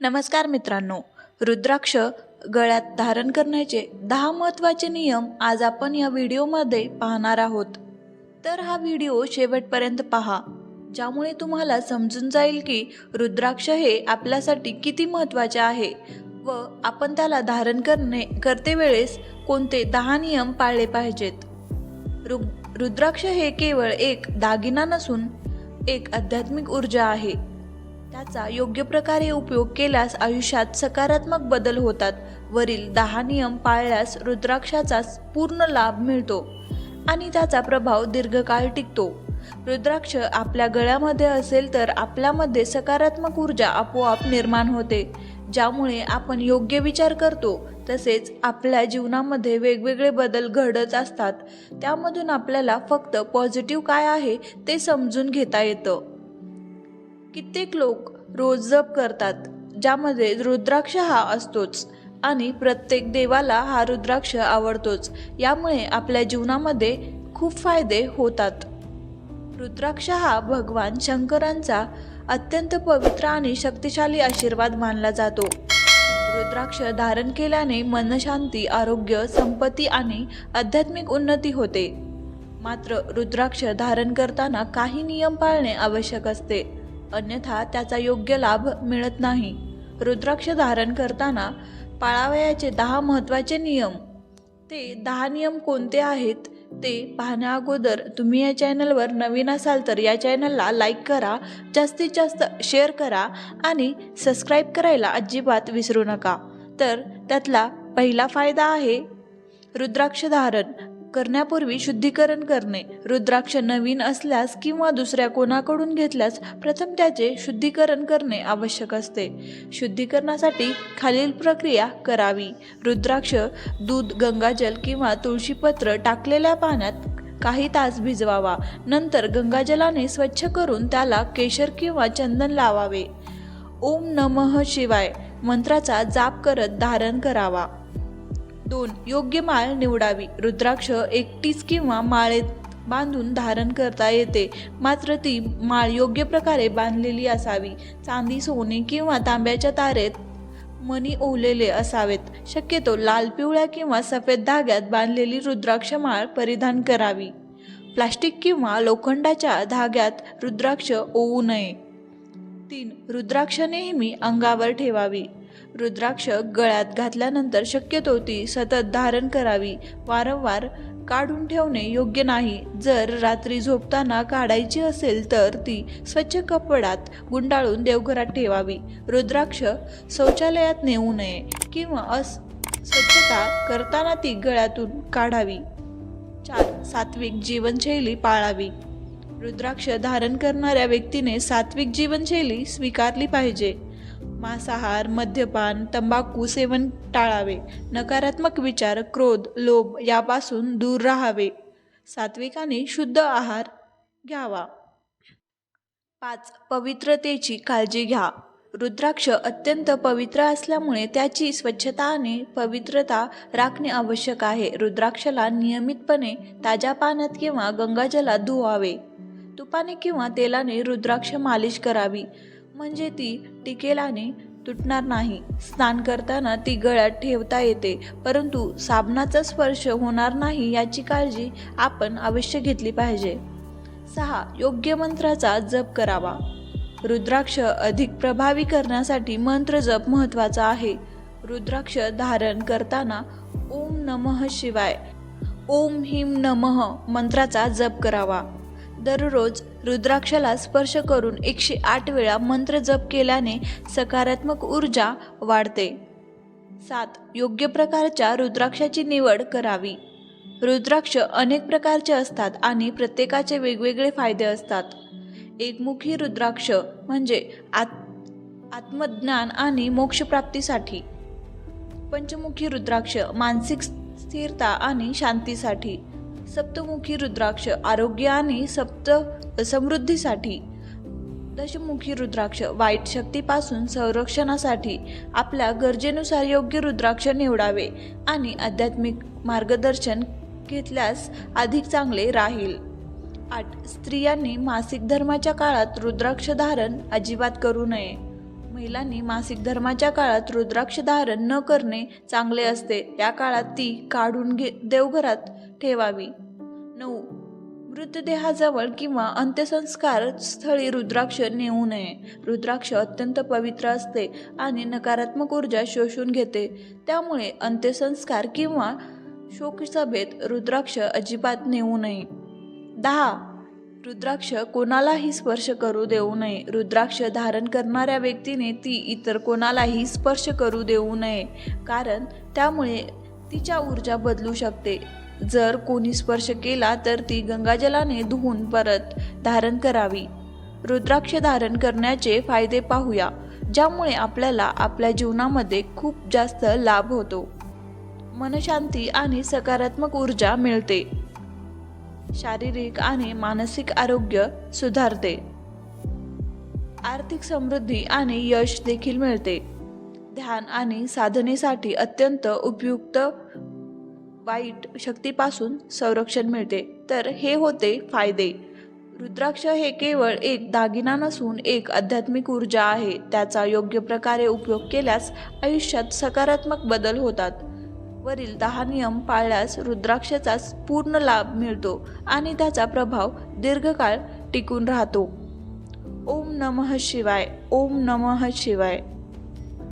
नमस्कार मित्रांनो रुद्राक्ष गळ्यात धारण करण्याचे दहा महत्त्वाचे नियम आज आपण या व्हिडिओमध्ये पाहणार आहोत. तर हा व्हिडिओ शेवटपर्यंत पहा ज्यामुळे तुम्हाला समजून जाईल की रुद्राक्ष हे आपल्यासाठी किती महत्त्वाचे आहे व आपण त्याला धारण करणे करते वेळेस कोणते दहा नियम पाळले पाहिजेत. रु रुद्राक्ष हे केवळ एक दागिना नसून एक आध्यात्मिक ऊर्जा आहे. त्याचा योग्य प्रकारे उपयोग केल्यास आयुष्यात सकारात्मक बदल होतात. वरील दहा नियम पाळल्यास रुद्राक्षाचा पूर्ण लाभ मिळतो आणि त्याचा प्रभाव दीर्घकाळ टिकतो. रुद्राक्ष आपल्या गळ्यामध्ये असेल तर आपल्यामध्ये सकारात्मक ऊर्जा आपोआप निर्माण होते. ज्यामुळे आपण योग्य विचार करतो तसेच आपल्या जीवनामध्ये वेगवेगळे बदल घडत असतात. त्यामधून आपल्याला फक्त पॉझिटिव्ह काय आहे ते समजून घेता येतं. कित्येक लोक रोज जप करतात ज्यामध्ये रुद्राक्ष हा असतोच आणि प्रत्येक देवाला हा रुद्राक्ष आवडतोच. यामुळे आपल्या जीवनामध्ये खूप फायदे होतात. रुद्राक्ष हा भगवान शंकरांचा अत्यंत पवित्र आणि शक्तिशाली आशीर्वाद मानला जातो. रुद्राक्ष धारण केल्याने मनशांती आरोग्य संपत्ती आणि आध्यात्मिक उन्नती होते. मात्र रुद्राक्ष धारण करताना काही नियम पाळणे आवश्यक असते. अन्यथा त्याचा योग्य लाभ मिळत नाही. रुद्राक्ष धारण करताना पाळावयाचे दहा महत्त्वाचे नियम. ते दहा नियम कोणते आहेत? ते पाहण्या अगोदर तुम्ही या चॅनलवर नवीन असाल तर या चॅनलला लाईक करा जास्तीत जास्त शेअर करा आणि सबस्क्राईब करायला अजिबात विसरू नका. तर त्यातला पहिला फायदा आहे रुद्राक्ष धारण. करण्यापूर्वी शुद्धीकरण करणे रुद्राक्ष नवीन असल्यास किंवा दुसऱ्या कोणाकडून घेतल्यास प्रथम त्याचे शुद्धीकरण करणे आवश्यक असते. शुद्धीकरणासाठी खालील प्रक्रिया करावी. रुद्राक्ष दूध गंगाजल किंवा तुळशीपत्र टाकलेल्या पाण्यात काही तास भिजवावा. नंतर गंगाजलाने स्वच्छ करून त्याला केशर किंवा चंदन लावावे. ओम नमः शिवाय मंत्राचा जाप करत धारण करावा. दोन योग्य माळ निवडावी. रुद्राक्ष एकटीच किंवा माळेत बांधून धारण करता येते. मात्र ती माळ योग्य प्रकारे बांधलेली असावी. चांदी सोने किंवा तांब्याच्या तारेत मणी ओवलेले असावेत. शक्यतो लाल पिवळ्या किंवा सफेद धाग्यात बांधलेली रुद्राक्ष माळ परिधान करावी. प्लास्टिक किंवा लोखंडाच्या धाग्यात रुद्राक्ष ओवू नये. तीन रुद्राक्ष नेहमी अंगावर ठेवावी. रुद्राक्ष गळ्यात घातल्यानंतर शक्यतो ती सतत धारण करावी वारंवार काढून ठेवणे योग्य नाही. जर रात्री झोपताना काढायची असेल तर ती स्वच्छ कपडात गुंडाळून देवघरात ठेवावी. रुद्राक्ष शौचालयात नेऊ नये किंवा अस स्वच्छता करताना ती गळ्यातून काढावी. चार सात्विक जीवनशैली पाळावी. रुद्राक्ष धारण करणाऱ्या व्यक्तीने सात्विक जीवनशैली स्वीकारली पाहिजे. मांसाहार मद्यपान तंबाखू सेवन टाळावे. नकारात्मक विचार क्रोध लोभ यापासून दूर राहावे. सात्विकाने शुद्ध आहार घ्यावा. पाच पवित्रतेची काळजी घ्या. रुद्राक्ष अत्यंत पवित्र असल्यामुळे त्याची स्वच्छता आणि पवित्रता राखणे आवश्यक आहे. रुद्राक्षाला नियमितपणे ताज्या पाण्यात किंवा गंगाजलात धुवावे. तुपाने किंवा तेलाने रुद्राक्ष मालिश करावी. म्हणजे ती टिकेल आणि तुटणार नाही. स्नान करताना ती गळ्यात ठेवता येते परंतु साबणाचा स्पर्श होणार नाही याची काळजी आपण अवश्य घेतली पाहिजे. सहा. योग्य मंत्राचा जप करावा. रुद्राक्ष अधिक प्रभावी करण्यासाठी मंत्र जप महत्त्वाचा आहे. रुद्राक्ष धारण करताना ओम नमः शिवाय ओम हिम नमः मंत्राचा जप करावा. दररोज रुद्राक्षाला स्पर्श करून एकशे आठ वेळा मंत्र जप केल्याने सकारात्मक ऊर्जा वाढते. सात योग्य प्रकारच्या रुद्राक्षाची निवड करावी. रुद्राक्ष अनेक प्रकारचे असतात आणि प्रत्येकाचे वेगवेगळे फायदे असतात. एकमुखी रुद्राक्ष म्हणजे आत आत्मज्ञान आणि मोक्षप्राप्तीसाठी. पंचमुखी रुद्राक्ष मानसिक स्थिरता आणि शांतीसाठी. सप्तमुखी रुद्राक्ष आरोग्य आणि सप्त समृद्धीसाठी दशमुखी रुद्राक्ष वाईट शक्तीपासून संरक्षणासाठी आपल्या गरजेनुसार योग्य रुद्राक्ष निवडावे आणि आध्यात्मिक मार्गदर्शन घेतल्यास अधिक चांगले राहील. आठ. स्त्रियांनी मासिक धर्माच्या काळात रुद्राक्ष धारण अजिबात करू नये. महिलांनी मासिक धर्माच्या काळात रुद्राक्ष धारण न करणे चांगले असते. या काळात ती काढून घे देवघरात ठेवावी. नऊ. मृतदेहाजवळ किंवा अंत्यसंस्कार स्थळी रुद्राक्ष नेऊ नये. रुद्राक्ष अत्यंत पवित्र असते आणि नकारात्मक ऊर्जा शोषून घेते. त्यामुळे अंत्यसंस्कार किंवा शोकसभेत रुद्राक्ष अजिबात नेऊ नये. दहा. रुद्राक्ष कोणालाही स्पर्श करू देऊ नये. रुद्राक्ष धारण करणाऱ्या व्यक्तीने ती इतर कोणालाही स्पर्श करू देऊ नये. कारण त्यामुळे तिच्या ऊर्जा बदलू शकते. जर कोणी स्पर्श केला तर ती गंगाजलाने धुवून परत धारण करावी. रुद्राक्ष धारण करण्याचे फायदे पाहूया ज्यामुळे आपल्याला आपल्या जीवनामध्ये खूप जास्त लाभ होतो. मनशांती आणि सकारात्मक ऊर्जा मिळते. शारीरिक आणि मानसिक आरोग्य सुधारते. आर्थिक समृद्धी आणि यश देखील मिळते. ध्यान आणि साधनेसाठी अत्यंत उपयुक्त वाईट शक्तीपासून संरक्षण मिळते. तर हे होते फायदे. रुद्राक्ष हे केवळ एक दागिना नसून एक आध्यात्मिक ऊर्जा आहे. त्याचा योग्य प्रकारे उपयोग केल्यास आयुष्यात सकारात्मक बदल होतात. वरील दहा नियम पाळल्यास रुद्राक्षाचा पूर्ण लाभ मिळतो आणि त्याचा प्रभाव दीर्घकाळ टिकून राहतो. ओम नमः शिवाय ओम नमः शिवाय.